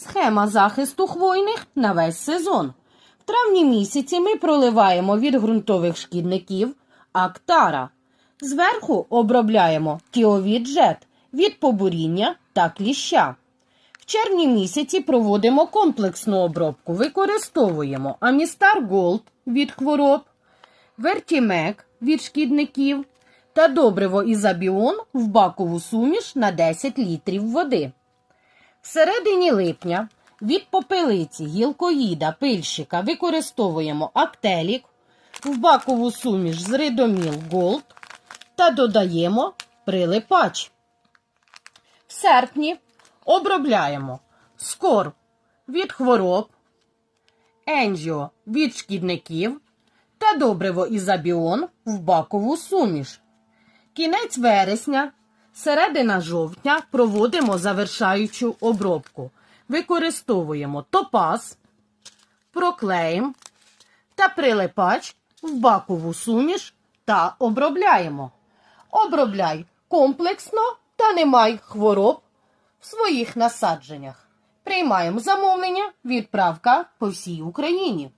Схема захисту хвойних на весь сезон. В травні місяці ми проливаємо від ґрунтових шкідників Актара. Зверху обробляємо Тіовід Джет від побуріння та кліща. В червні місяці проводимо комплексну обробку. Використовуємо Амістар Голд від хвороб, Вертімек від шкідників та добриво Ізабіон в бакову суміш на 10 літрів води. Всередині липня від попелиці, гілкоїда, пильщика використовуємо актелік в бакову суміш з ридоміл Голд та додаємо прилипач. В серпні обробляємо скор від хвороб, енджіо від шкідників та добриво ізабіон в бакову суміш. Кінець вересня, середина жовтня проводимо завершаючу обробку. Використовуємо топаз, проклеїм та прилипач в бакову суміш та обробляємо. Обробляй комплексно та не май хвороб в своїх насадженнях. Приймаємо замовлення, відправка по всій Україні.